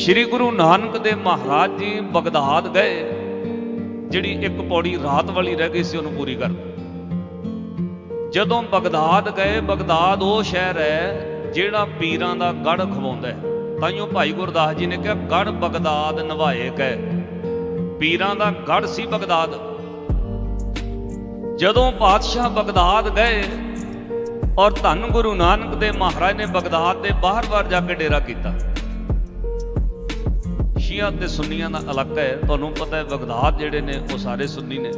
ਸ੍ਰੀ Guru Nanak Dev Maharaj ji Baghdad ਗਏ, ਜਿਹੜੀ ਇੱਕ ਪੌੜੀ ਰਾਤ ਵਾਲੀ ਰਹਿ ਗਈ ਸੀ, ਉਹਨੂੰ ਪੂਰੀ ਕਰ ਜਦੋਂ ਬਗਦਾਦ ਗਏ, ਬਗਦਾਦ ਉਹ ਸ਼ਹਿਰ ਹੈ ਜਿਹੜਾ ਪੀਰਾਂ ਦਾ ਗੜ ਖਵਾਉਂਦਾ ਹੈ। ਤਾਈਓ ਭਾਈ ਗੁਰਦਾਸ ਜੀ ਨੇ ਕਿਹਾ ਗੜ ਬਗਦਾਦ ਨਵਾਏ ਗਏ ਪੀਰਾਂ ਦਾ ਗੜ ਸੀ ਬਗਦਾਦ। ਜਦੋਂ ਪਾਤਸ਼ਾਹ ਬਗਦਾਦ ਗਏ ਔਰ ਧੰਨ ਗੁਰੂ ਨਾਨਕ ਦੇ ਮਹਾਰਾਜ ਨੇ ਬਗਦਾਦ ਦੇ ਬਾਹਰ-ਬਾਹਰ ਜਾ ਕੇ ਡੇਰਾ ਕੀਤਾ ਸ਼ੀਆ ਤੇ ਸੁੰਨੀਆਂ ਦਾ ਇਲਾਕਾ ਹੈ, ਤੁਹਾਨੂੰ ਪਤਾ ਹੈ ਬਗਦਾਦ ਜਿਹੜੇ ਨੇ, ਉਹ ਸਾਰੇ ਸੁੰਨੀ ਨੇ।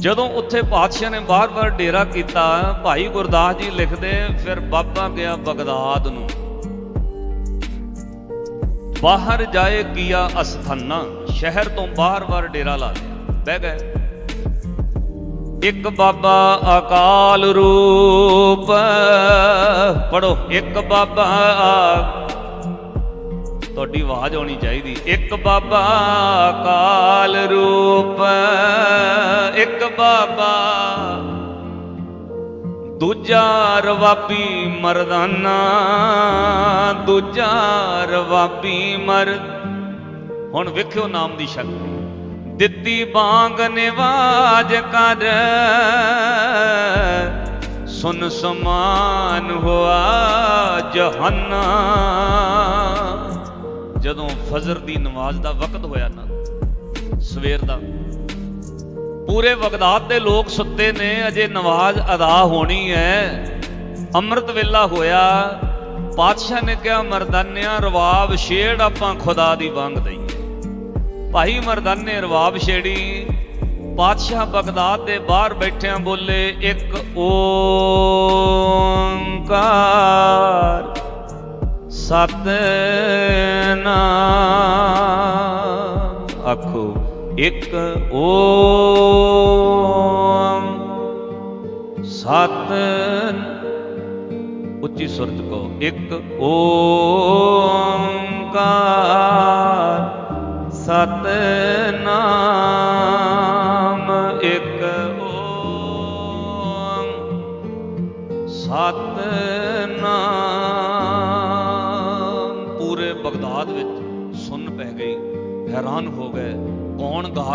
ਜਦੋਂ ਉੱਥੇ ਪਾਤਸ਼ਾਹ ਨੇ ਬਾਰ-ਬਾਰ ਡੇਰਾ ਕੀਤਾ, ਭਾਈ ਗੁਰਦਾਸ ਜੀ ਲਿਖਦੇ, ਫਿਰ ਬਾਬਾ ਗਿਆ ਬਗਦਾਦ ਨੂੰ। ਬਾਹਰ ਜਾਏ ਕੀਆ ਅਸਥਾਨਾ, ਸ਼ਹਿਰ ਤੋਂ ਬਾਹਰ-ਬਾਰ ਡੇਰਾ ਲਾ ਲਿਆ। ਬਹਿ ਗਏ। ਇੱਕ ਬਾਬਾ ਅਕਾਲ ਰੂਪ ਪੜੋ ਇੱਕ ਬਾਬਾ ਤੁਹਾਡੀ ਆਵਾਜ਼ ਆਉਣੀ ਚਾਹੀਦੀ। ਇੱਕ ਬਾਬਾ ਕਾਲ ਰੂਪ, ਇੱਕ ਬਾਬਾ ਦੂਜਾ ਰਵਾਬੀ ਮਰਦਾਨਾ, ਦੂਜਾ ਰਵਾਬੀ ਮਰਦ ਹੁਣ ਵੇਖਿਓ ਨਾਮ ਦੀ ਸ਼ਕਤੀ। ਦਿੱਤੀ ਬਾਂਗ ਨਿਵਾਜ ਕਰ, ਸੁਨ ਸਮਾਨ ਹੋਆ ਜਹੰਨਾ। ਜਦੋਂ ਫਜਰ ਦੀ ਨਮਾਜ਼ ਦਾ ਵਕਤ ਹੋਇਆ ਨਾ, ਸਵੇਰ ਦਾ, ਪੂਰੇ ਬਗਦਾਦ ਦੇ ਲੋਕ ਸੁੱਤੇ ਨੇ, ਅਜੇ ਨਮਾਜ਼ ਅਦਾ ਹੋਣੀ ਹੈ। ਅੰਮ੍ਰਿਤ ਵੇਲਾ ਹੋਇਆ, ਪਾਤਸ਼ਾਹ ਨੇ ਕਿਹਾ, ਮਰਦਾਨਿਆਂ, ਰਵਾਬ ਛੇੜ ਆਪਾਂ ਖੁਦਾ ਦੀ ਵੰਗ ਦਈਏ। ਭਾਈ ਮਰਦਾਨੇ, ਰਵਾਬ ਛੇੜੀ, ਪਾਤਸ਼ਾਹ ਬਗਦਾਦ ਦੇ ਬਾਹਰ ਬੈਠਿਆਂ ਬੋਲੇ, ਇੱਕ ਓੰਕਾਰ। ਸਤਨਾਮ। ਆਖੋ ਇੱਕ ਓਮ। ਸਤ ਉੱਚੀ ਸੁਰ ਚ ਕਹੋ ਇੱਕ ਓੰਕਾਰ ਸਤ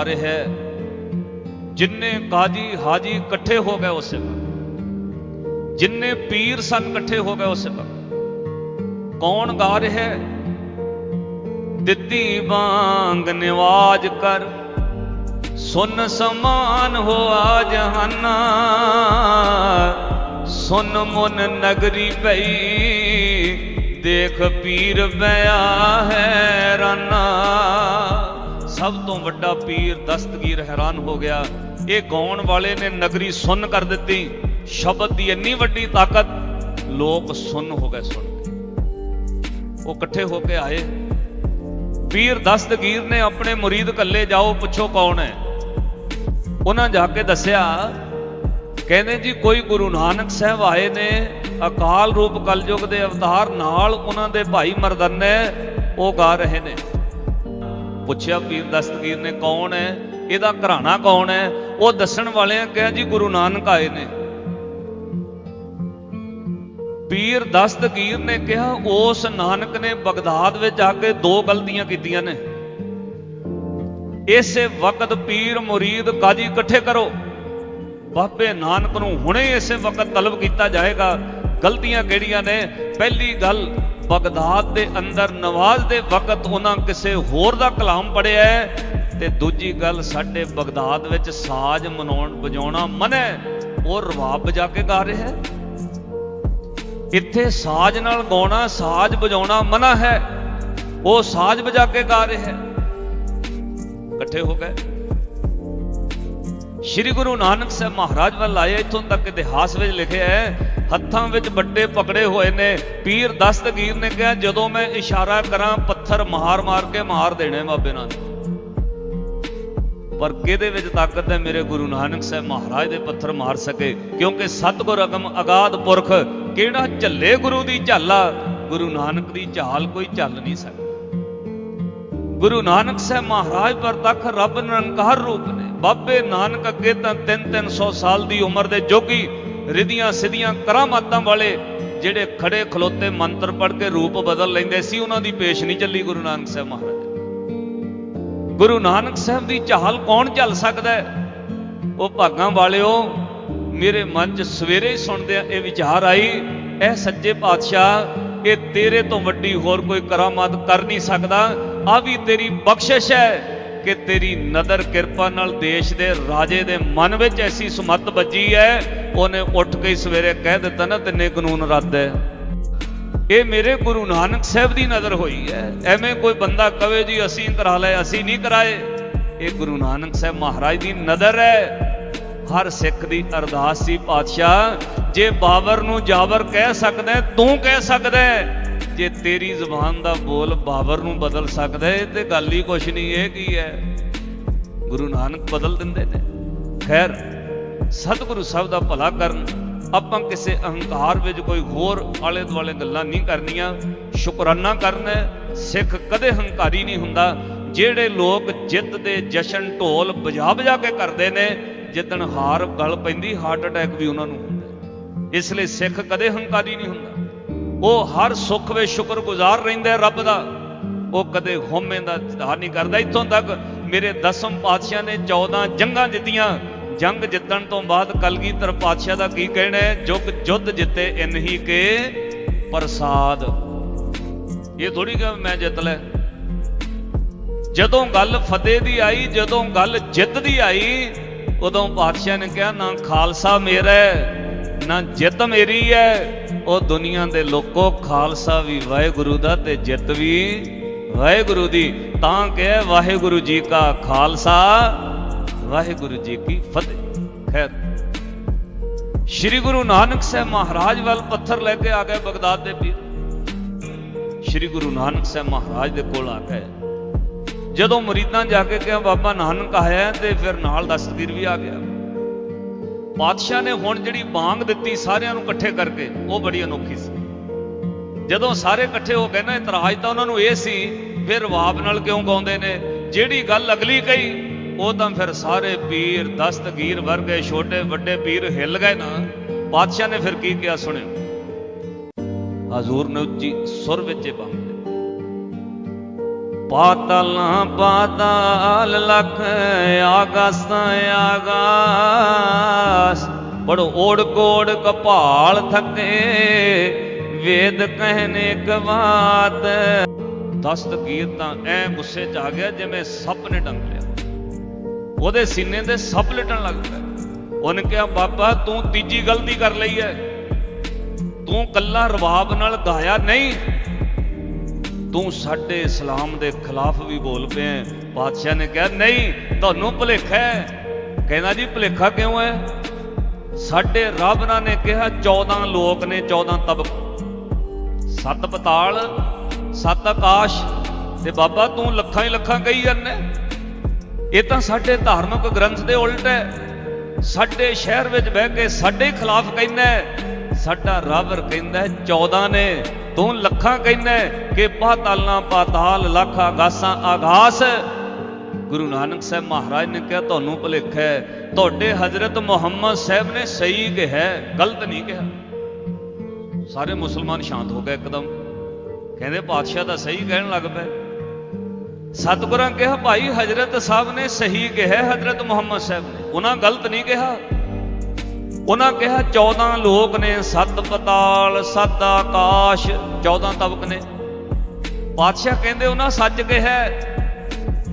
ਕੌਣ ਗਾ ਰਿਹਾ ਹੈ, ਜਿੰਨੇ ਕਾਜੀ ਹਾਜੀ ਇਕੱਠੇ ਹੋ ਗਏ ਉਸੇ ਵਕਤ ਜਿੰਨੇ ਪੀਰ ਸਨ ਇਕੱਠੇ ਹੋ ਗਏ ਉਸੇ ਵਕਤ ਕੌਣ ਗਾ ਰਿਹਾ ਹੈ? ਦਿੱਤੀ ਵਾਂਗ ਨਿਵਾਜ ਕਰ। ਸੁਨ ਸਮਾਨ ਹੋਆ ਜਹਾਨਾ। ਸੁਨ ਮੁਨ ਨਗਰੀ ਪਈ। ਦੇਖ ਪੀਰ ਬਿਆ ਹੈ ਰਾਨਾ। ਸਭ ਤੋਂ ਵੱਡਾ ਪੀਰ ਦਸਤਗੀਰ ਹੈਰਾਨ ਹੋ ਗਿਆ। ਇਹ ਗਾਉਣ ਵਾਲੇ ਨੇ ਨਗਰੀ ਸੁਨ ਕਰ ਦਿੱਤੀ। ਸ਼ਬਦ ਦੀ ਇੰਨੀ ਵੱਡੀ ਤਾਕਤ, ਲੋਕ ਸੁਨ ਹੋ ਗਏ ਸੁਣ ਕੇ। ਉਹ ਇਕੱਠੇ ਹੋ ਕੇ ਆਏ। ਪੀਰ ਦਸਤਗੀਰ ਨੇ ਆਪਣੇ ਮੁਰੀਦ ਕੱਲੇ, ਜਾਓ, ਪੁੱਛੋ ਕੌਣ ਹੈ? ਉਹਨਾਂ ਜਾ ਕੇ ਦੱਸਿਆ, ਕਹਿੰਦੇ ਜੀ, ਕੋਈ ਗੁਰੂ ਨਾਨਕ ਸਾਹਿਬ ਆਏ ਨੇ। ਅਕਾਲ ਰੂਪ ਕਲਯੁਗ ਦੇ ਅਵਤਾਰ ਨਾਲ ਉਹਨਾਂ ਦੇ ਭਾਈ ਮਰਦਨੇ ਉਹ ਗਾ ਰਹੇ ਨੇ। ਪੁੱਛਿਆ ਪੀਰ ਦਸਤਗੀਰ ਨੇ, ਕੌਣ ਹੈ? ਇਹਦਾ ਘਰਾਣਾ ਕੌਣ ਹੈ? ਉਹ ਦੱਸਣ ਵਾਲਿਆਂ ਕਿਹਾ ਜੀ ਗੁਰੂ ਨਾਨਕ ਆਏ ਨੇ। ਪੀਰ ਦਸਤਗੀਰ ਨੇ ਕਿਹਾ, ਉਸ ਨਾਨਕ ਨੇ ਬਗਦਾਦ ਵਿੱਚ ਆ ਕੇ ਦੋ ਗਲਤੀਆਂ ਕੀਤੀਆਂ ਨੇ। ਇਸੇ ਵਕਤ ਪੀਰ ਮੁਰੀਦ ਕਾਜੀ ਇਕੱਠੇ ਕਰੋ। ਬਾਬੇ ਨਾਨਕ ਨੂੰ ਹੁਣੇ ਇਸੇ ਵਕਤ ਤਲਬ ਕੀਤਾ ਜਾਏਗਾ। ਗਲਤੀਆਂ ਕਿਹੜੀਆਂ ਨੇ? ਪਹਿਲੀ ਗੱਲ ਬਗਦਾਦ ਦੇ ਅੰਦਰ, ਨਵਾਜ਼ ਦੇ ਵਕਤ ਉਹਨਾਂ ਕਿਸੇ ਹੋਰ ਦਾ ਕਲਾਮ ਪੜਿਆ ਹੈ ਤੇ ਦੂਜੀ ਗੱਲ ਸਾਡੇ ਬਗਦਾਦ ਵਿੱਚ ਸਾਜ਼ ਮਨਾਉਣ, ਵਜਾਉਣਾ ਮਨਾ ਹੈ, ਉਹ ਰਵਾਬ ਵਜਾ ਕੇ ਗਾ ਰਿਹਾ ਹੈ। ਇੱਥੇ ਸਾਜ਼ ਨਾਲ ਗਾਉਣਾ, ਸਾਜ਼ ਵਜਾਉਣਾ ਮਨਾ ਹੈ, ਉਹ ਸਾਜ਼ ਵਜਾ ਕੇ ਗਾ ਰਿਹਾ ਹੈ। ਇਕੱਠੇ ਹੋ ਗਏ। ਸ਼੍ਰੀ ਗੁਰੂ ਨਾਨਕ ਸਾਹਿਬ ਮਹਾਰਾਜ ਵੱਲ ਆਏ, ਇਥੋਂ ਤੱਕ ਇਤਿਹਾਸ ਵਿੱਚ ਲਿਖਿਆ ਹੈ, ਹੱਥਾਂ ਵਿੱਚ ਵੱਡੇ ਪਕੜੇ ਹੋਏ ਨੇ। ਪੀਰ ਦਸਤਗੀਰ ਨੇ ਕਿਹਾ, ਜਦੋਂ ਮੈਂ ਇਸ਼ਾਰਾ ਕਰਾਂ, ਪੱਥਰ ਮਾਰ-ਮਾਰ ਕੇ ਮਾਰ ਦੇਣੇ ਬਾਬੇ ਨਾਲ ਪਰ ਕਿਹਦੇ ਵਿੱਚ ਤਾਕਤ ਹੈ ਮੇਰੇ ਗੁਰੂ ਨਾਨਕ ਸਾਹਿਬ ਮਹਾਰਾਜ ਦੇ ਪੱਥਰ ਮਾਰ ਸਕੇ? ਕਿਉਂਕਿ ਸਤਗੁਰ ਅਗਮ ਅਗਾਧ ਪੁਰਖ ਕਿਹੜਾ ਝੱਲੇ ਗੁਰੂ ਦੀ ਝਾਲਾ? ਗੁਰੂ ਨਾਨਕ ਦੀ ਝਾਲ ਕੋਈ ਝੱਲ ਨਹੀਂ ਸਕਦਾ। ਗੁਰੂ ਨਾਨਕ ਸਾਹਿਬ ਮਹਾਰਾਜ ਪ੍ਰਤੱਖ ਰੱਬ ਨਿਰੰਕਾਰ ਰੂਪ ਨੇ। ਬਾਬੇ ਨਾਨਕ ਅੱਗੇ ਤਾਂ 3-300 ਸਾਲ ਦੀ ਉਮਰ ਦੇ ਜੋਗੀ ਰਿਧੀਆਂ ਸਿੱਧੀਆਂ ਕਰਾਮਾਤਾਂ ਵਾਲੇ ਜਿਹੜੇ ਖੜੇ ਖਲੋਤੇ ਮੰਤਰ ਪੜ੍ਹ ਕੇ ਰੂਪ ਬਦਲ ਲੈਂਦੇ ਸੀ, ਉਹਨਾਂ ਦੀ ਪੇਸ਼ ਨਹੀਂ ਚੱਲੀ ਗੁਰੂ ਨਾਨਕ ਸਾਹਿਬ ਮਹਾਰਾਜ। ਗੁਰੂ ਨਾਨਕ ਸਾਹਿਬ ਦੀ ਚਾਹਲ ਕੌਣ ਚੱਲ ਸਕਦਾ ਹੈ? ਉਹ ਭਾਗਾਂ ਵਾਲਿਓ, ਮੇਰੇ ਮਨ 'ਚ ਸਵੇਰੇ ਹੀ ਸੁਣਦੇ ਆ, ਇਹ ਵਿਚਾਰ ਆਈ, ਇਹ ਸੱਚੇ ਪਾਤਸ਼ਾਹ, ਇਹ ਤੇਰੇ ਤੋਂ ਵੱਡੀ ਹੋਰ ਕੋਈ ਕਰਾਮਾਤ ਕਰ ਨਹੀਂ ਸਕਦਾ। ਆ ਵੀ ਤੇਰੀ ਬਖਸ਼ਿਸ਼ ਹੈ ਕਿ ਤੇਰੀ ਨਦਰ ਕਿਰਪਾ ਨਾਲ ਦੇਸ਼ ਦੇ ਰਾਜੇ ਦੇ ਮਨ ਵਿੱਚ ਐਸੀ ਸਮੱਤ ਵੱਜੀ ਹੈ, ਉਹਨੇ ਉੱਠ ਕੇ ਸਵੇਰੇ ਕਹਿ ਦਿੱਤਾ ਨਾ, ਤਿੰਨੇ ਕਾਨੂੰਨ ਰੱਦ ਹੈ। ਇਹ ਮੇਰੇ ਗੁਰੂ ਨਾਨਕ ਸਾਹਿਬ ਦੀ ਨਜ਼ਰ ਹੋਈ ਹੈ। ਐਵੇਂ ਕੋਈ ਬੰਦਾ ਕਵੇ ਜੀ, ਅਸੀਂ ਕਰਾ ਲਏ ਅਸੀਂ ਨਹੀਂ ਕਰਾਏ। ਇਹ ਗੁਰੂ ਨਾਨਕ ਸਾਹਿਬ ਮਹਾਰਾਜ ਦੀ ਨਜ਼ਰ ਹੈ। ਹਰ ਸਿੱਖ ਦੀ ਅਰਦਾਸ ਸੀ, ਪਾਤਸ਼ਾਹ, ਜੇ ਬਾਬਰ ਨੂੰ ਜਾਬਰ ਕਹਿ ਸਕਦਾ ਤੂੰ ਕਹਿ ਸਕਦਾ ਜੇ ਤੇਰੀ ਜ਼ੁਬਾਨ ਦਾ ਬੋਲ ਬਾਬਰ ਨੂੰ ਬਦਲ ਸਕਦਾ ਹੈ, ਤੇ ਗੱਲ ਹੀ ਕੁਛ ਨਹੀਂ ਇਹ ਕੀ ਹੈ? ਗੁਰੂ ਨਾਨਕ ਬਦਲ ਦਿੰਦੇ ਨੇ। ਖੈਰ ਸਤਿਗੁਰੂ ਸਾਹਿਬ ਦਾ ਭਲਾ ਕਰਨ ਆਪਾਂ ਕਿਸੇ ਅਹੰਕਾਰ ਵਿੱਚ ਕੋਈ ਹੋਰ ਆਲੇ ਦੁਆਲੇ ਗੱਲਾਂ ਨਹੀਂ ਕਰਨੀਆਂ। ਸ਼ੁਕਰਾਨਾ ਕਰਨਾ ਸਿੱਖ ਕਦੇ ਹੰਕਾਰੀ ਨਹੀਂ ਹੁੰਦਾ। ਜਿਹੜੇ ਲੋਕ ਜਿੱਤ ਦੇ ਜਸ਼ਨ ਢੋਲ ਵਜਾ ਵਜਾ ਕੇ ਕਰਦੇ ਨੇ ਜਿੱਦਣ ਹਾਰ ਗਲ ਪੈਂਦੀ ਹਾਰਟ ਅਟੈਕ ਵੀ ਉਹਨਾਂ ਨੂੰ ਹੁੰਦਾ। ਇਸ ਲਈ ਸਿੱਖ ਕਦੇ ਹੰਕਾਰੀ ਨਹੀਂ ਹੁੰਦਾ। ਉਹ ਹਰ ਸੁੱਖ ਵਿੱਚ ਸ਼ੁਕਰਗੁਜ਼ਾਰ ਰਹਿੰਦਾ ਰੱਬ ਦਾ। ਉਹ ਕਦੇ ਹੋਮੇ ਦਾ ਇਜ਼ਹਾਰ ਨਹੀਂ ਕਰਦਾ। ਇੱਥੋਂ ਤੱਕ ਮੇਰੇ ਦਸਮ ਪਾਤਸ਼ਾਹ ਨੇ 14 ਜੰਗਾਂ ਜਿੱਤੀਆਂ। ਜੰਗ ਜਿੱਤਣ ਤੋਂ ਬਾਅਦ ਕਲਗੀਧਰ ਪਾਤਸ਼ਾਹ ਦਾ ਕੀ ਕਹਿਣਾ ਹੈ? ਜੁਗ ਜੁੱਧ ਜਿੱਤੇ ਇਨਹੀ ਕੇ ਪ੍ਰਸਾਦ। ਇਹ ਥੋੜੀ ਕਿ ਮੈਂ ਜਿੱਤ ਲੈ ਜਦੋਂ ਗੱਲ ਫਤਿਹ ਦੀ ਆਈ ਜਦੋਂ ਗੱਲ ਜਿੱਤ ਦੀ ਆਈ ਉਦੋਂ ਪਾਤਸ਼ਾਹ ਨੇ ਕਿਹਾ ਨਾ ਖਾਲਸਾ ਮੇਰਾ ਹੈ, ਨਾ ਜਿੱਤ ਮੇਰੀ ਹੈ ਉਹ ਦੁਨੀਆ ਦੇ ਲੋਕੋ ਖਾਲਸਾ ਵੀ ਵਾਹਿਗੁਰੂ ਦਾ ਤੇ ਜਿੱਤ ਵੀ ਵਾਹਿਗੁਰੂ ਦੀ। ਤਾਂ ਕਿ ਵਾਹਿਗੁਰੂ ਜੀ ਕਾ ਖਾਲਸਾ, ਵਾਹਿਗੁਰੂ ਜੀ ਕੀ ਫਤਿਹ। ਖੈਰ, ਸ੍ਰੀ ਗੁਰੂ ਨਾਨਕ ਸਾਹਿਬ ਮਹਾਰਾਜ ਵੱਲ ਪੱਥਰ ਲੈ ਕੇ ਆ ਗਏ ਬਗਦਾਦ ਦੇ ਪੀਰ। ਸ੍ਰੀ ਗੁਰੂ ਨਾਨਕ ਸਾਹਿਬ ਮਹਾਰਾਜ ਦੇ ਕੋਲ ਆ ਗਏ। ਜਦੋਂ ਮਰੀਦਾਂ ਜਾ ਕੇ ਕਿਹਾ, ਬਾਬਾ ਨਾਨਕ ਆਇਆ ਤੇ ਫਿਰ ਨਾਲ ਦਸਤਗੀਰ ਵੀ ਆ ਗਿਆ। ਪਾਤਸ਼ਾਹ ਨੇ ਹੁਣ ਜਿਹੜੀ ਬਾਂਗ ਦਿੱਤੀ ਸਾਰਿਆਂ ਨੂੰ ਇਕੱਠੇ ਕਰਕੇ, ਉਹ ਬੜੀ ਅਨੋਖੀ ਸੀ। ਜਦੋਂ ਸਾਰੇ ਇਕੱਠੇ ਹੋ ਗਏ ਨਾ ਇਤਰਾਜ਼ ਤਾਂ ਉਹਨਾਂ ਨੂੰ ਇਹ ਸੀ, ਫਿਰ ਰਵਾਬ ਨਾਲ ਕਿਉਂ ਗਾਉਂਦੇ ਨੇ? ਜਿਹੜੀ ਗੱਲ ਅਗਲੀ ਕਹੀ, ਉਹ ਤਾਂ ਫਿਰ ਸਾਰੇ ਪੀਰ, ਦਸਤਗੀਰ ਵਰਗੇ ਛੋਟੇ ਵੱਡੇ ਪੀਰ ਹਿੱਲ ਗਏ ਨਾ ਪਾਤਸ਼ਾਹ ਨੇ ਫਿਰ ਕੀ ਕਿਹਾ ਸੁਣਿਓ? ਹਜ਼ੂਰ ਨੇ ਉੱਚੀ ਸੁਰ ਵਿੱਚ ਬੰਦ ਪਾਤਲਾਂ ਪਾਤਾਲ ਲਖ ਆਗਸ ਆਗਾਸ। ਪੜੋ ਓੜ ਕੋੜ ਕਪਾਲ ਥਕੇ, ਵੇਦ ਕਹਿਨੇ ਕਵਾਤ ਦਸਤਗੀਰ ਤਾਂ ਐ ਗੁੱਸੇ ਚ ਆ ਗਿਆ ਜਿਵੇਂ ਸੱਪ ਨੇ ਡੰਗ ਲਿਆ। ਉਹਦੇ ਸੀਨੇ ਤੇ ਸੱਪ ਲਟਣ ਲੱਗ ਪਿਆ। ਉਹਨੇ ਕਿਹਾ, ਬਾਬਾ, ਤੂੰ ਤੀਜੀ ਗਲਤੀ ਕਰ ਲਈ ਐ। ਤੂੰ ਕੱਲਾ ਰਵਾਬ ਨਾਲ ਗਾਇਆ ਨਹੀਂ। ਤੂੰ ਸਾਡੇ ਇਸਲਾਮ ਦੇ ਖਿਲਾਫ ਵੀ ਬੋਲ ਪਿਆ ਹੈ। ਪਾਤਸ਼ਾਹ ਨੇ ਕਿਹਾ, ਨਹੀਂ, ਤੁਹਾਨੂੰ ਭੁਲੇਖਾ ਹੈ। ਕਹਿੰਦਾ, ਜੀ, ਭੁਲੇਖਾ ਕਿਉਂ ਹੈ? ਸਾਡੇ ਰੱਬ ਨੇ ਕਿਹਾ 14 ਲੋਕ ਨੇ 14 ਤਬਕ। ਸੱਤ ਪਤਾਲ, ਸੱਤ ਆਕਾਸ਼ ਤੇ ਬਾਬਾ, ਤੂੰ ਲੱਖਾਂ ਹੀ ਲੱਖਾਂ ਕਹੀ ਜਾਂਦਾ ਇਹ ਤਾਂ ਸਾਡੇ ਧਾਰਮਿਕ ਗ੍ਰੰਥ ਦੇ ਉਲਟ ਹੈ। ਸਾਡੇ ਸ਼ਹਿਰ ਵਿੱਚ ਬਹਿ ਕੇ ਸਾਡੇ ਖਿਲਾਫ ਕਹਿੰਦਾ ਸਾਡਾ ਰੱਬ ਕਹਿੰਦਾ ਹੈ 14 ਨੇ, ਤੂੰ ਲੱਖਾਂ ਕਹਿੰਦਾ ਹੈ ਕਿ ਪਾਤਾਲਾਂ ਪਾਤਾਲ, ਲੱਖ ਆਗਾਸਾਂ ਆਗਾਸ। ਗੁਰੂ ਨਾਨਕ ਸਾਹਿਬ ਮਹਾਰਾਜ ਨੇ ਕਿਹਾ, ਤੁਹਾਨੂੰ ਭੁਲੇਖਾ ਹੈ। ਤੁਹਾਡੇ ਹਜ਼ਰਤ ਮੁਹੰਮਦ ਸਾਹਿਬ ਨੇ ਸਹੀ ਕਿਹਾ ਗਲਤ ਨਹੀਂ ਕਿਹਾ। ਸਾਰੇ ਮੁਸਲਮਾਨ ਸ਼ਾਂਤ ਹੋ ਗਏ ਇੱਕਦਮ। ਕਹਿੰਦੇ, ਪਾਤਸ਼ਾਹ ਤਾਂ ਸਹੀ ਕਹਿਣ ਲੱਗ ਪਏ। ਸਤਿਗੁਰਾਂ ਕਿਹਾ, ਭਾਈ ਹਜ਼ਰਤ ਸਾਹਿਬ ਨੇ ਸਹੀ ਕਿਹਾ, ਹਜ਼ਰਤ ਮੁਹੰਮਦ ਸਾਹਿਬ ਨੇ। ਉਹਨਾਂ ਗਲਤ ਨਹੀਂ ਕਿਹਾ। ਉਹਨਾਂ ਕਿਹਾ 14 ਲੋਕ ਨੇ, ਸੱਤ ਪਤਾਲ, ਸੱਤ ਆਕਾਸ਼ 14 ਤਬਕ ਨੇ। ਪਾਤਸ਼ਾਹ ਕਹਿੰਦੇ, ਉਹਨਾਂ ਸੱਚ ਕਿਹਾ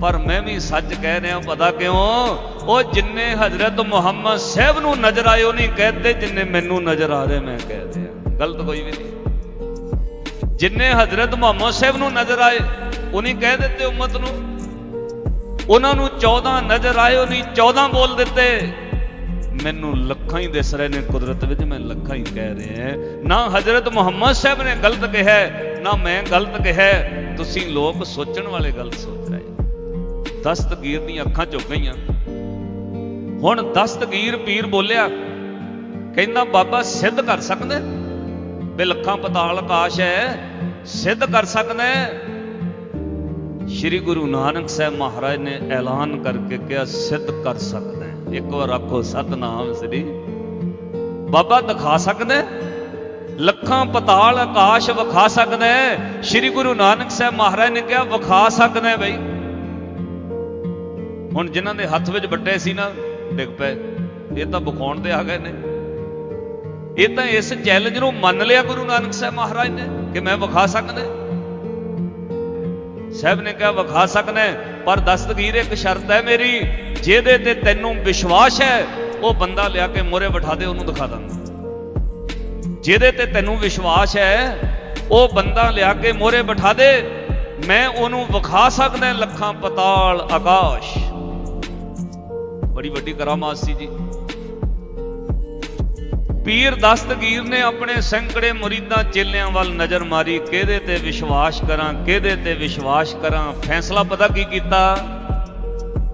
ਪਰ ਮੈਂ ਵੀ ਸੱਚ ਕਹਿ ਰਿਹਾ ਪਤਾ ਕਿਉਂ? ਉਹ ਜਿੰਨੇ ਹਜ਼ਰਤ ਮੁਹੰਮਦ ਸਾਹਿਬ ਨੂੰ ਨਜ਼ਰ ਆਏ, ਉਹ ਨਹੀਂ ਕਹਦੇ ਜਿੰਨੇ ਮੈਨੂੰ ਨਜ਼ਰ ਆ ਰਹੇ, ਮੈਂ ਕਹਿ ਰਿਹਾ ਗਲਤ ਕੋਈ ਵੀ ਨਹੀਂ। ਜਿੰਨੇ ਹਜ਼ਰਤ ਮੁਹੰਮਦ ਸਾਹਿਬ ਨੂੰ ਨਜ਼ਰ ਆਏ, ਉਹ ਨਹੀਂ ਕਹਿ ਦਿੱਤੇ ਉਮਤ ਨੂੰ। ਉਹਨਾਂ ਨੂੰ 14 ਨਜ਼ਰ ਆਏ, ਉਹ ਨਹੀਂ 14 ਬੋਲ ਦਿੱਤੇ। ਮੈਨੂੰ ਲੱਖਾਂ ਹੀ ਦਿਸ ਰਹੇ ਨੇ ਕੁਦਰਤ ਵਿੱਚ, ਮੈਂ ਲੱਖਾਂ ਹੀ ਕਹਿ ਰਿਹਾ ਨਾ ਹਜ਼ਰਤ ਮੁਹੰਮਦ ਸਾਹਿਬ ਨੇ ਗਲਤ ਕਿਹਾ ਨਾ ਮੈਂ ਗਲਤ ਕਿਹਾ ਤੁਸੀਂ ਲੋਕ ਸੋਚਣ ਵਾਲੇ ਗਲਤ ਸੋਚ ਰਹੇ ਦਸਤਗੀਰ ਦੀਆਂ ਅੱਖਾਂ ਝੁਕ ਗਈਆਂ। ਹੁਣ ਦਸਤਗੀਰ ਪੀਰ ਬੋਲਿਆ, ਕਹਿੰਦਾ, ਬਾਬਾ, ਸਿੱਧ ਕਰ ਸਕਦਾ ਵੀ ਲੱਖਾਂ ਪਤਾਲ ਆਕਾਸ਼ ਹੈ, ਸਿੱਧ ਕਰ ਸਕਦਾ ਸ਼੍ਰੀ ਗੁਰੂ ਨਾਨਕ ਸਾਹਿਬ ਮਹਾਰਾਜ ਨੇ ਐਲਾਨ ਕਰਕੇ ਕਿਹਾ, ਸਿੱਧ ਕਰ ਸਕਦਾ ਇੱਕ ਵਾਰ ਆਖੋ, ਸਤਨਾਮ ਸ੍ਰੀ। ਬਾਬਾ ਦਿਖਾ ਸਕਦਾ ਲੱਖਾਂ ਪਤਾਲ ਆਕਾਸ਼ ਵਿਖਾ ਸਕਦਾ ਸ੍ਰੀ ਗੁਰੂ ਨਾਨਕ ਸਾਹਿਬ ਮਹਾਰਾਜ ਨੇ ਕਿਹਾ, ਵਿਖਾ ਸਕਦਾ ਬਈ। ਹੁਣ ਜਿਨ੍ਹਾਂ ਦੇ ਹੱਥ ਵਿੱਚ ਵੱਟੇ ਸੀ ਨਾ, ਡਿੱਗ ਪਏ। ਇਹ ਤਾਂ ਵਿਖਾਉਣ ਤੇ ਆ ਗਏ ਨੇ। ਇਹ ਤਾਂ ਇਸ ਚੈਲੰਜ ਨੂੰ ਮੰਨ ਲਿਆ ਗੁਰੂ ਨਾਨਕ ਸਾਹਿਬ ਮਹਾਰਾਜ ਨੇ ਕਿ ਮੈਂ ਵਿਖਾ ਸਕਦਾ। ਸਾਹਿਬ ਨੇ ਕਿਹਾ, ਵਿਖਾ ਸਕਦਾ ਪਰ ਦਸਤਗੀਰ ਇੱਕ ਸ਼ਰਤ ਹੈ ਮੇਰੀ, ਜਿਹਦੇ ਤੇ ਤੈਨੂੰ ਵਿਸ਼ਵਾਸ ਹੈ, ਉਹ ਬੰਦਾ ਲਿਆ ਕੇ ਮੋਰੇ ਬਿਠਾ ਦੇ, ਉਹਨੂੰ ਦਿਖਾ ਦਾਂਗਾ। ਜਿਹਦੇ ਤੇ ਤੈਨੂੰ ਵਿਸ਼ਵਾਸ ਹੈ, ਉਹ ਬੰਦਾ ਲਿਆ ਕੇ ਮੋਰੇ ਬਿਠਾ ਦੇ, ਮੈਂ ਉਹਨੂੰ ਵਿਖਾ ਸਕਦਾ ਲੱਖਾਂ ਪਤਾਲ ਆਕਾਸ਼। ਬੜੀ ਵੱਡੀ ਕਰਾਮਾਤ ਸੀ ਜੀ। ਪੀਰ ਦਸਤਗੀਰ ਨੇ ਆਪਣੇ ਸੈਂਕੜੇ ਮੁਰੀਦਾਂ ਚੇਲਿਆਂ ਵੱਲ ਨਜ਼ਰ ਮਾਰੀ। ਕਿਹਦੇ ਤੇ ਵਿਸ਼ਵਾਸ ਕਰਾਂ, ਕਿਹਦੇ ਤੇ ਵਿਸ਼ਵਾਸ ਕਰਾਂ? ਫੈਸਲਾ ਪਤਾ ਕੀ ਕੀਤਾ?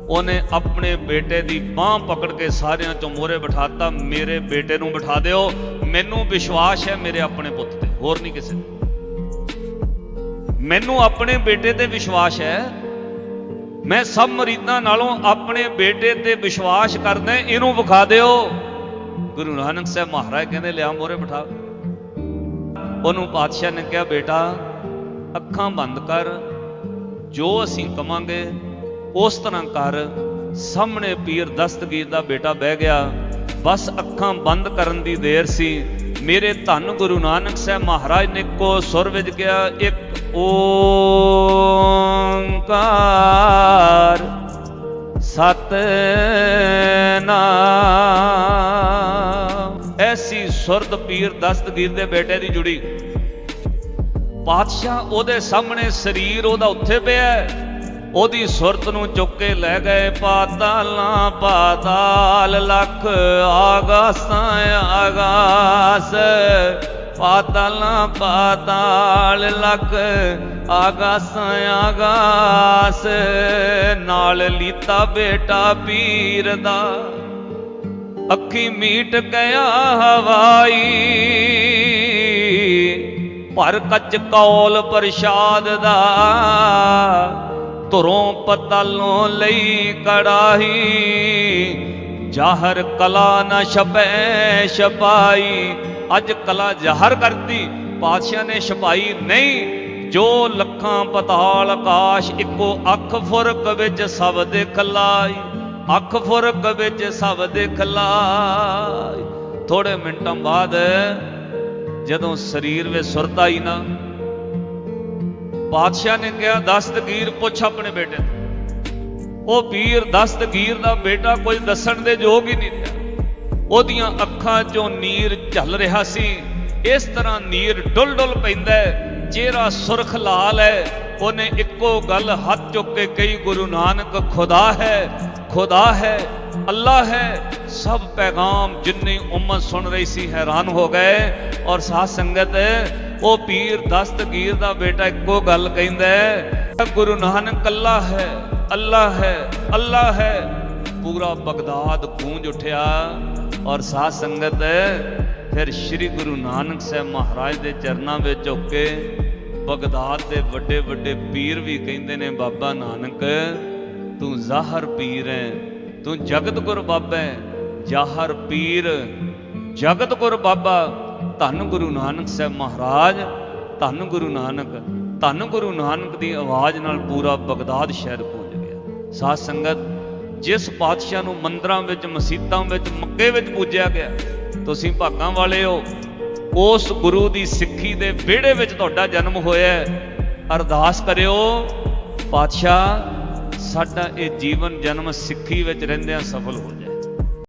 ਉਹਨੇ ਆਪਣੇ ਬੇਟੇ ਦੀ ਬਾਹ ਪਕੜ ਕੇ ਸਾਰਿਆਂ ਚੋਂ ਮੋਰੇ ਬਿਠਾਤਾ। ਮੇਰੇ ਬੇਟੇ ਨੂੰ ਬਿਠਾ ਦਿਓ। ਮੈਨੂੰ ਵਿਸ਼ਵਾਸ ਹੈ ਮੇਰੇ ਆਪਣੇ ਪੁੱਤ ਤੇ। ਹੋਰ ਨਹੀਂ ਕਿਸੇ ਮੈਨੂੰ ਆਪਣੇ ਬੇਟੇ ਤੇ ਵਿਸ਼ਵਾਸ ਹੈ। ਮੈਂ ਸਭ ਮਰੀਦਾਂ ਨਾਲੋਂ ਆਪਣੇ ਬੇਟੇ ਤੇ ਵਿਸ਼ਵਾਸ ਕਰਦਾ। ਇਹਨੂੰ ਵਿਖਾ ਦਿਓ। ਗੁਰੂ ਨਾਨਕ ਸਾਹਿਬ ਮਹਾਰਾਜ ਕਹਿੰਦੇ, ਲਿਆ ਮੋਰੇ ਬਿਠਾ। ਉਹਨੂੰ ਪਾਤਸ਼ਾਹ ਨੇ ਕਿਹਾ, ਬੇਟਾ, ਅੱਖਾਂ ਬੰਦ ਕਰ, ਜੋ ਅਸੀਂ ਕਵਾਂਗੇ, ਉਸ ਤਰ੍ਹਾਂ ਕਰ। ਸਾਹਮਣੇ ਪੀਰ ਦਸਤਗੀਰ ਦਾ ਬੇਟਾ ਬਹਿ ਗਿਆ। ਬਸ ਅੱਖਾਂ ਬੰਦ ਕਰਨ ਦੀ ਦੇਰ ਸੀ। ਮੇਰੇ ਧੰਨ ਗੁਰੂ ਨਾਨਕ ਸਾਹਿਬ ਮਹਾਰਾਜ ਨੇ ਕੋ ਸੁਰ ਵਿੱਚ ਗਿਆ ਇੱਕ ਓੰਕਾਰ ਸਤਨਾਮ। ਸੀ ਸੁਰਤ ਪੀਰ ਦਸਤਗੀਰ ਦੇ ਬੇਟੇ ਦੀ ਜੁੜੀ। ਪਾਤਸ਼ਾਹ ਉਹਦੇ ਸਾਹਮਣੇ ਸਰੀਰ ਉਹਦਾ ਉੱਥੇ ਪਿਆ ਉਹਦੀ ਸੁਰਤ ਨੂੰ ਚੁੱਕ ਕੇ ਲੈ ਗਏ ਪਾਤਾਲਾਂ, ਪਾਤਾਲ ਲੱਖ ਆਗਾਸਾਂ, ਆਗਾਸ। ਪਾਤਾਲਾਂ, ਪਾਤਾਲ ਲੱਖ ਆਗਾਸਾਂ, ਆਗਾਸ। ਨਾਲ ਲੀਤਾ ਬੇਟਾ ਪੀਰ ਦਾ। ਅੱਖੀ ਮੀਟ ਗਿਆ ਹਵਾਈ। ਭਰ ਕੱਚ ਕੌਲ ਪ੍ਰਸ਼ਾਦ ਦਾ ਧਰੋਂ ਪਤਲੋਂ ਲਈ ਕੜਾਹੀ। ਜਾਹਰ ਕਲਾ ਨਾ ਛਪੈ ਛਪਾਈ। ਅੱਜ ਕਲਾ ਜ਼ਾਹਰ ਕਰਦੀ ਪਾਤਸ਼ਾਹ ਨੇ ਛਪਾਈ ਨਹੀਂ। ਜੋ ਲੱਖਾਂ ਪਤਾਲ ਆਕਾਸ਼, ਇੱਕੋ ਅੱਖ ਫੁਰਕ ਵਿੱਚ ਸਭ ਦੇ ਲਾਈ ਅੱਖ ਫੁਰਕ ਵਿੱਚ ਸਭ ਦੇਖ ਲਾਈ ਥੋੜੇ ਮਿੰਟਾਂ ਬਾਅਦ ਜਦੋਂ ਸਰੀਰ ਵਿੱਚ ਸੁਰਤ ਆਈ ਨਾ, ਬਾਦਸ਼ਾਹ ਨੇ ਕਿਹਾ, ਦਸਤਗੀਰ ਪੁੱਛ ਆਪਣੇ ਬੇਟੇ ਉਹ ਪੀਰ ਦਸਤਗੀਰ ਦਾ ਬੇਟਾ ਕੋਈ ਦੱਸਣ ਦੇ ਯੋਗ ਹੀ ਨਹੀਂ ਰਿਹਾ ਉਹਦੀਆਂ ਅੱਖਾਂ 'ਚੋਂ ਨੀਰ ਝੱਲ ਰਿਹਾ ਸੀ। ਇਸ ਤਰ੍ਹਾਂ ਨੀਰ ਡੁੱਲ ਡੁੱਲ ਪੈਂਦਾ ਹੈ। ਚਿਹਰਾ ਸੁਰਖ ਲਾਲ ਹੈ। ਉਹਨੇ ਇੱਕੋ ਗੱਲ ਹੱਥ ਚੁੱਕ ਕੇ ਕਹੀ, ਗੁਰੂ ਨਾਨਕ, ਖੁਦਾ ਹੈ। ਖੁਦਾ ਹੈ, ਅੱਲਾ ਹੈ, ਸਭ ਪੈਗਾਮ ਜਿੰਨੀ ਉਮਤ ਸੁਣ ਰਹੀ ਸੀ ਹੈਰਾਨ ਹੋ ਗਏ ਔਰ ਸਾਧ ਸੰਗਤ, ਉਹ ਪੀਰ ਦਸਤਗੀਰ ਦਾ ਬੇਟਾ ਇੱਕੋ ਗੱਲ ਕਹਿੰਦਾ ਹੈ ਗੁਰੂ ਨਾਨਕ ਅੱਲਾ ਹੈ ਅੱਲਾ ਹੈ ਅੱਲਾ ਹੈ। ਪੂਰਾ ਬਗਦਾਦ ਗੂੰਜ ਉੱਠਿਆ ਔਰ ਸਾਧ ਸੰਗਤ ਫਿਰ ਸ੍ਰੀ ਗੁਰੂ ਨਾਨਕ ਸਾਹਿਬ ਮਹਾਰਾਜ ਦੇ ਚਰਨਾਂ ਵਿੱਚ ਝੁੱਕ ਕੇ ਬਗਦਾਦ ਦੇ ਵੱਡੇ ਵੱਡੇ ਪੀਰ ਵੀ ਕਹਿੰਦੇ ਨੇ, ਬਾਬਾ ਨਾਨਕ ਤੂੰ ਜ਼ਾਹਰ ਪੀਰ ਹੈ, ਤੂੰ ਜਗਤ ਗੁਰ ਬਾਬਾ ਹੈ। ਜ਼ਾਹਰ ਪੀਰ, ਜਗਤ ਗੁਰ ਬਾਬਾ, ਧੰਨ ਗੁਰੂ ਨਾਨਕ ਸਾਹਿਬ ਮਹਾਰਾਜ, ਧੰਨ ਗੁਰੂ ਨਾਨਕ, ਧੰਨ ਗੁਰੂ ਨਾਨਕ ਦੀ ਆਵਾਜ਼ ਨਾਲ ਪੂਰਾ ਬਗਦਾਦ ਸ਼ਹਿਰ ਪਹੁੰਚ ਗਿਆ। ਸਾਧ ਸੰਗਤ, ਜਿਸ ਪਾਤਸ਼ਾਹ ਨੂੰ ਮੰਦਰਾਂ ਵਿੱਚ, ਮਸੀਤਾਂ ਵਿੱਚ, ਮੱਕੇ ਵਿੱਚ ਪੂਜਿਆ ਗਿਆ, ਤੁਸੀਂ ਭਾਗਾਂ ਵਾਲੇ ਹੋ, ਉਸ ਗੁਰੂ ਦੀ ਸਿੱਖੀ ਦੇ ਵਿਹੜੇ ਵਿੱਚ ਤੁਹਾਡਾ ਜਨਮ ਹੋਇਆ ਅਰਦਾਸ ਕਰਿਓ, ਪਾਤਸ਼ਾਹ ਸਾਡਾ ਇਹ ਜੀਵਨ ਜਨਮ ਸਿੱਖੀ ਵਿੱਚ ਰਹਿੰਦਿਆਂ ਸਫਲ ਹੋ ਜਾਏ।